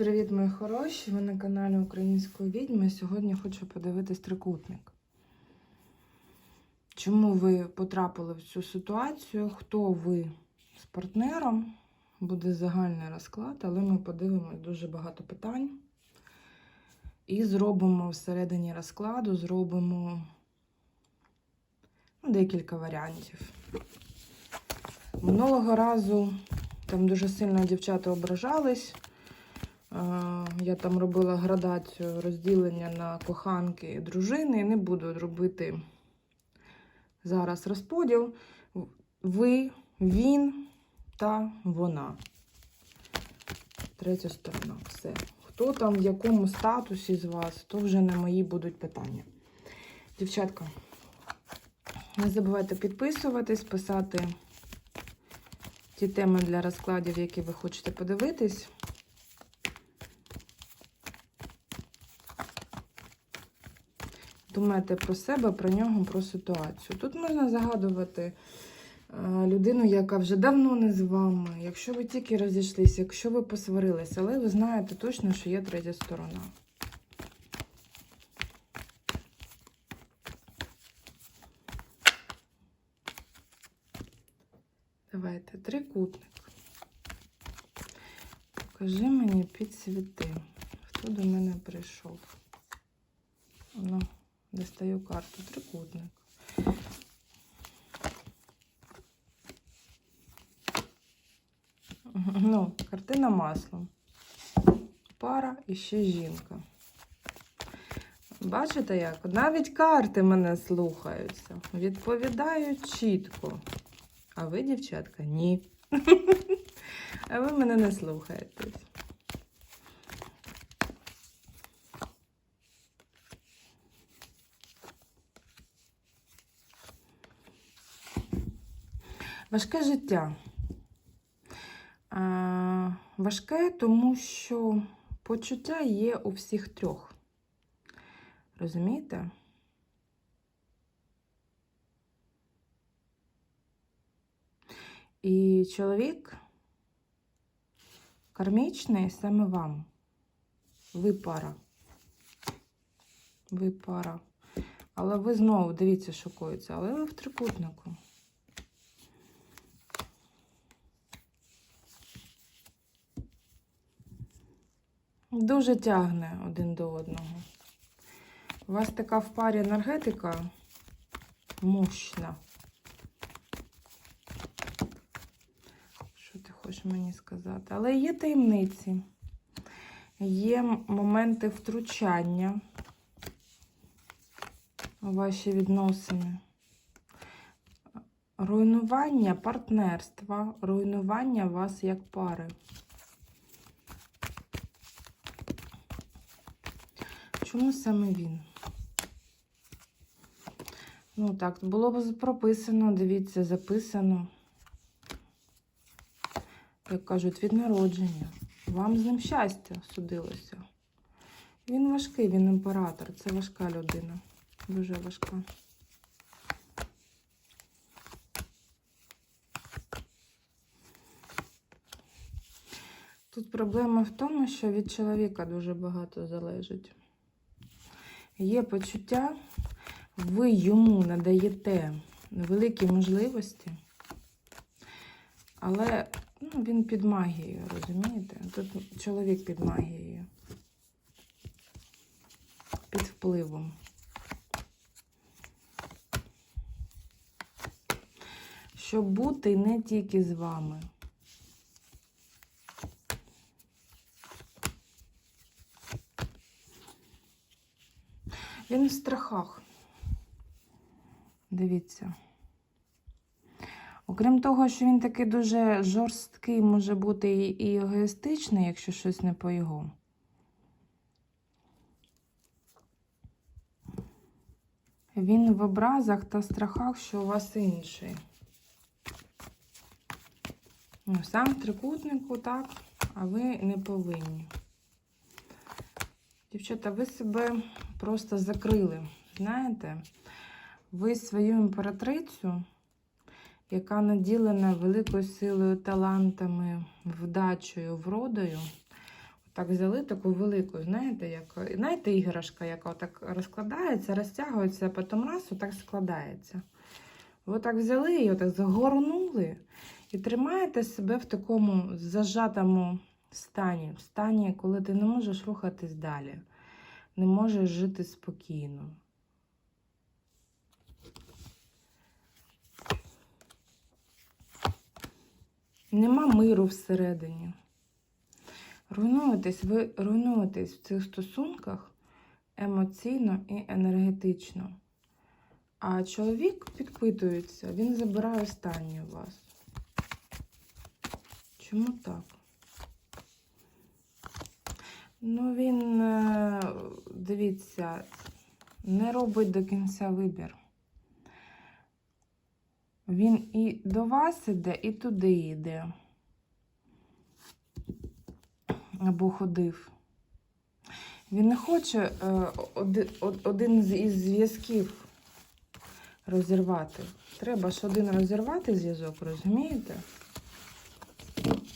Привіт-привіт, мої хороші! Ви на каналі Української відьми. Сьогодні хочу подивитись трикутник. Чому ви потрапили в цю ситуацію? Хто ви з партнером? Буде загальний розклад, але ми подивимось дуже багато питань. І зробимо всередині розкладу, зробимо ну, декілька варіантів. Минулого разу там дуже сильно дівчата ображались. Я там робила градацію розділення на коханки і дружини. Не буду робити зараз розподіл. Ви, він та вона. Третя сторона. Все. Хто там в якому статусі з вас, то вже не мої будуть питання. Дівчатка, не забувайте підписуватись, писати ті теми для розкладів, які ви хочете подивитись. Думайте про себе, про нього, про ситуацію. Тут можна загадувати е, людину, яка вже давно не з вами, якщо ви тільки розійшлися, якщо ви посварилися, але ви знаєте точно, що є третя сторона. Давайте, трикутник. Покажи мені підсвіти, хто до мене прийшов. Ну, достаю карту трикутник. Ну, картина маслом. Пара і ще жінка. Бачите як? Навіть карти мене слухаються. Відповідають чітко. А ви, дівчатка, ні. А ви мене не слухаєтесь. Важке життя. А, важке, тому що почуття є у всіх трьох. Розумієте? І чоловік кармічний саме вам. Ви пара. Ви пара. Але ви знову, дивіться, шокується, але ви в трикутнику. Дуже тягне один до одного. У вас така в парі енергетика мощна. Що ти хочеш мені сказати? Але є таємниці, є моменти втручання у ваші відносини. Руйнування партнерства, руйнування вас як пари. Чому саме він? Ну так, було б прописано, дивіться, записано. Як кажуть, від народження. Вам з ним щастя судилося. Він важкий, він імператор. Це важка людина. Дуже важка. Тут проблема в тому, що від чоловіка дуже багато залежить. Є почуття, ви йому надаєте великі можливості, але ну, він під магією, розумієте? Тут чоловік під магією, під впливом. Щоб бути не тільки з вами. Він в страхах. Дивіться. Окрім того, що він такий дуже жорсткий, може бути і, егоїстичний, якщо щось не по його. Він в образах та страхах, що у вас інший. Ну, сам в трикутнику, так, а ви не повинні. Дівчата, ви себе просто закрили. Знаєте, ви свою імператрицю, яка наділена великою силою, талантами, вдачею, вродою, Так взяли таку велику, знаєте, як знаєте, іграшка, яка так розкладається, розтягується, а потім раз отак складається. Ви так взяли і отак загорнули і тримаєте себе в такому зажатому стані, в стані, коли ти не можеш рухатись далі, не можеш жити спокійно. Нема миру всередині. Руйнуєтесь, ви руйнуєтесь в цих стосунках емоційно і енергетично. А чоловік підпитується, він забирає останнє у вас. Чому так? Ну, він, е, дивіться, не робить до кінця вибір. Він і до вас іде, і туди йде. Або ходив. Він не хоче е, оди- од- один із зв'язків розірвати. Треба ж один розірвати зв'язок, розумієте?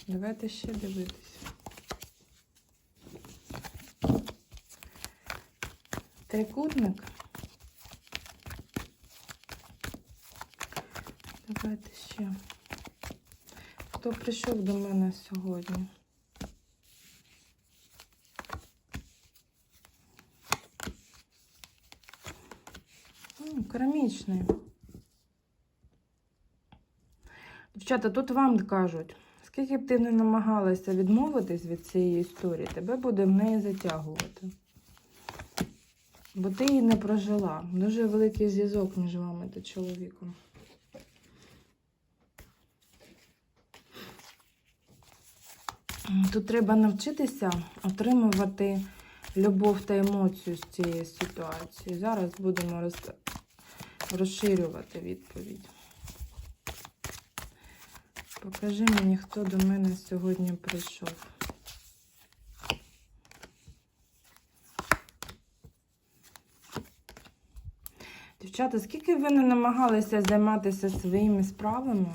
Давайте ще дивитися. Трикутник. Давайте ще. Хто прийшов до мене сьогодні? М, Керамічний. Дівчата, тут вам кажуть, скільки б ти не намагалася відмовитись від цієї історії, тебе буде в неї затягувати. Бо ти її не прожила. Дуже великий зв'язок між вами та чоловіком. Тут треба навчитися отримувати любов та емоцію з цієї ситуації. Зараз будемо роз... розширювати відповідь. Покажи мені, хто до мене сьогодні прийшов. Дівчата, скільки ви не намагалися займатися своїми справами,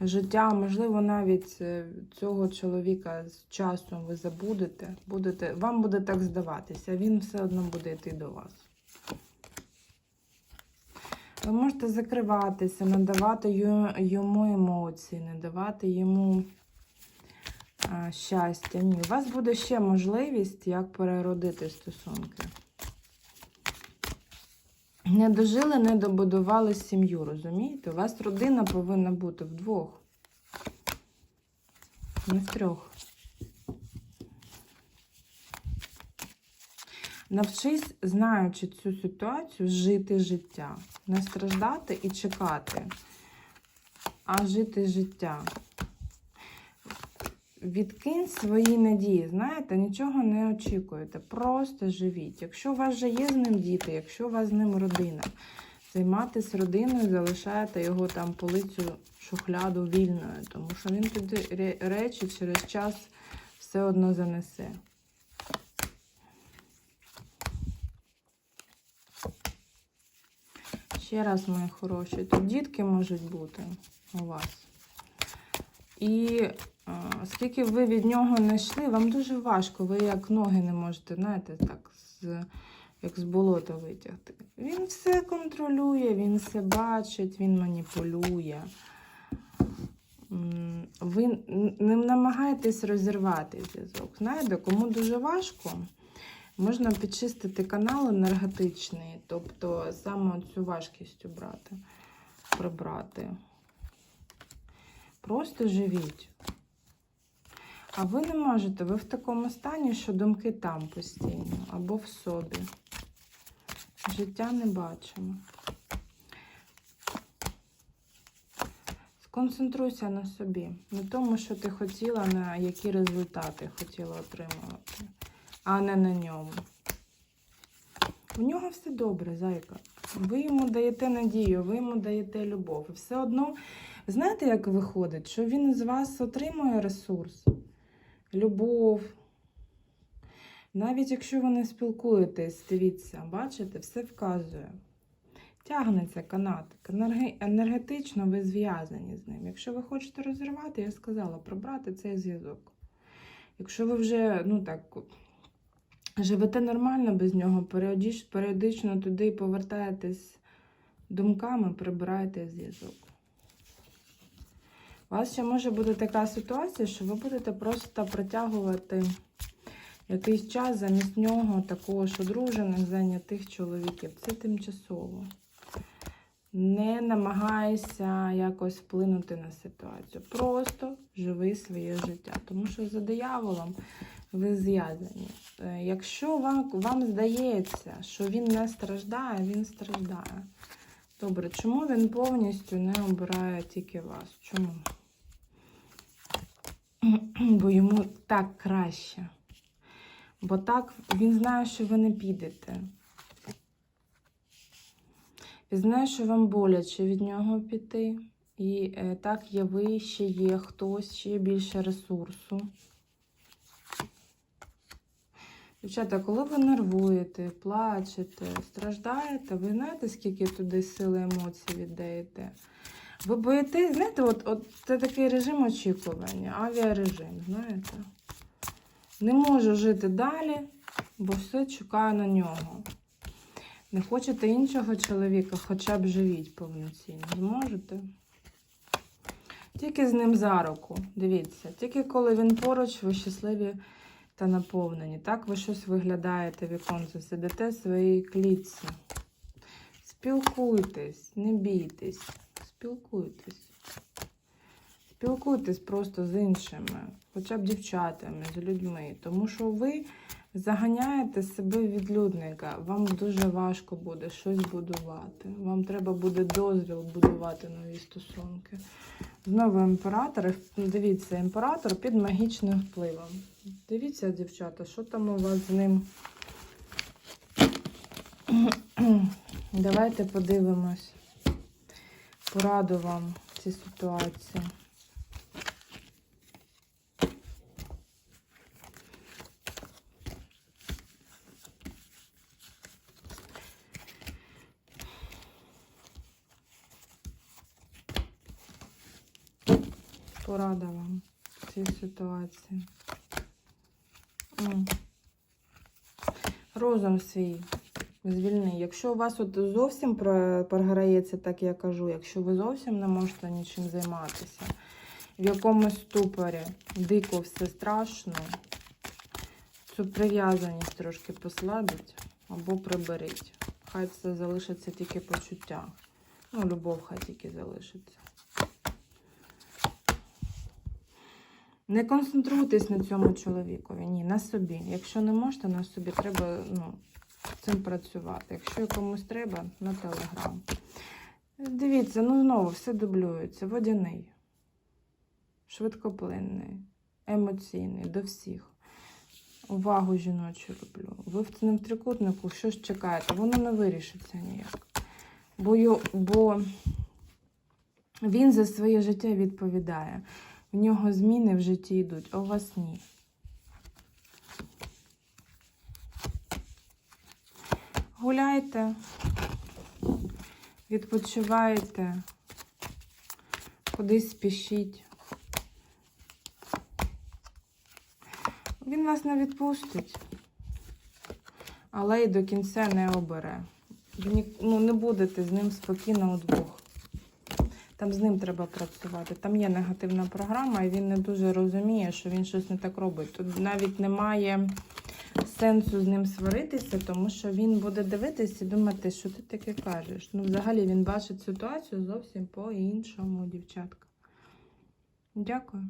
життя, можливо, навіть е, цього чоловіка з часом ви забудете, будете, вам буде так здаватися, він все одно буде йти до вас. Ви можете закриватися, не давати ю- йому емоції, не давати йому щастя. Ні, у вас буде ще можливість, як переродити стосунки. Не дожили, не добудували сім'ю, розумієте? У вас родина повинна бути вдвох. Не в трьох. Навчись, знаючи цю ситуацію, жити життя. Не страждати і чекати, а жити життя. Відкинь свої надії, знаєте, нічого не очікуєте. Просто живіть. Якщо у вас вже є з ним діти, якщо у вас з ним родина, займатися родиною, залишаєте його там полицю шухляду вільною, тому що він туди речі через час все одно занесе. Ще раз, мої хороші, тут дітки можуть бути у вас. І а, скільки ви від нього не йшли, вам дуже важко, ви як ноги не можете, знаєте, так, з, як з болота витягти. Він все контролює, він все бачить, він маніпулює. Ви не намагаєтесь розірвати зв'язок. Знаєте, кому дуже важко, можна підчистити канал енергетичний, тобто саме цю важкість убрати, прибрати. Просто живіть. А ви не можете, ви в такому стані, що думки там постійно або в собі. Життя не бачимо. Сконцентруйся на собі, на тому, що ти хотіла, на які результати хотіла отримувати, а не на ньому. У нього все добре, зайка. Ви йому даєте надію, ви йому даєте любов. Все одно, знаєте, як виходить, що він з вас отримує ресурс, любов. Навіть якщо ви не спілкуєтесь, дивіться, бачите, все вказує. Тягнеться канатик. Енергетично ви зв'язані з ним. Якщо ви хочете розірвати, я сказала, пробрати цей зв'язок. Якщо ви вже, ну так, живете нормально без нього, періодично туди повертаєтесь думками, прибираєте зв'язок. У вас ще може бути така ситуація, що ви будете просто протягувати якийсь час замість нього також одружених, зайнятих чоловіків. Це тимчасово. Не намагайся якось вплинути на ситуацію. Просто живи своє життя. Тому що за дияволом ви зв'язані. Е, Якщо вам, вам здається, що він не страждає, він страждає. Добре, чому він повністю не обирає тільки вас? Чому? Бо йому так краще. Бо так він знає, що ви не підете. Він знає, що вам боляче від нього піти. І е, так є ви, ще є хтось, ще є більше ресурсу. Дівчата, коли ви нервуєте, плачете, страждаєте, ви знаєте, скільки туди сили емоцій віддаєте? Ви боїтесь, знаєте, от, от це такий режим очікування, авіарежим, знаєте? Не можу жити далі, бо все чекаю на нього. Не хочете іншого чоловіка, хоча б живіть повноцінно. Зможете? Тільки з ним за руку. Дивіться, тільки коли він поруч, ви щасливі та наповнені. Так ви щось виглядаєте віконце, сидите в своїй клітці. Спілкуйтесь, не бійтесь, спілкуйтесь. Спілкуйтесь просто з іншими, хоча б дівчатами, з людьми, тому що ви заганяєте себе в відлюдника. Вам дуже важко буде щось будувати. Вам треба буде дозвіл будувати нові стосунки. Знову імператор. Дивіться, імператор під магічним впливом. Дивіться, дівчата, що там у вас з ним. Давайте подивимось. Пораду вам в цій ситуації. Порада вам в цій ситуації. Розум свій звільни. Якщо у вас от зовсім програється, так я кажу, якщо ви зовсім не можете нічим займатися, в якомусь ступорі дико все страшно, цю прив'язаність трошки послабіть або приберіть. Хай це залишиться тільки почуття. Ну, любов хай тільки залишиться. Не концентруйтесь на цьому чоловікові, ні, на собі. Якщо не можете, на собі треба ну, цим працювати. Якщо комусь треба, на телеграм. Дивіться, ну знову все дублюється. Водяний, швидкоплинний, емоційний до всіх. Увагу жіночу люблю. Ви в цьому трикутнику що ж чекаєте? Воно не вирішиться ніяк. Бо, бо він за своє життя відповідає. В нього зміни в житті йдуть, а у вас ні. Гуляйте, відпочивайте, кудись спішіть. Він вас не відпустить, але й до кінця не обере. Ну, не будете з ним спокійно удвох. Там з ним треба працювати. Там є негативна програма, і він не дуже розуміє, що він щось не так робить. Тут навіть немає сенсу з ним сваритися, тому що він буде дивитися і думати, що ти таке кажеш. Ну, взагалі він бачить ситуацію зовсім по-іншому, дівчатка. Дякую.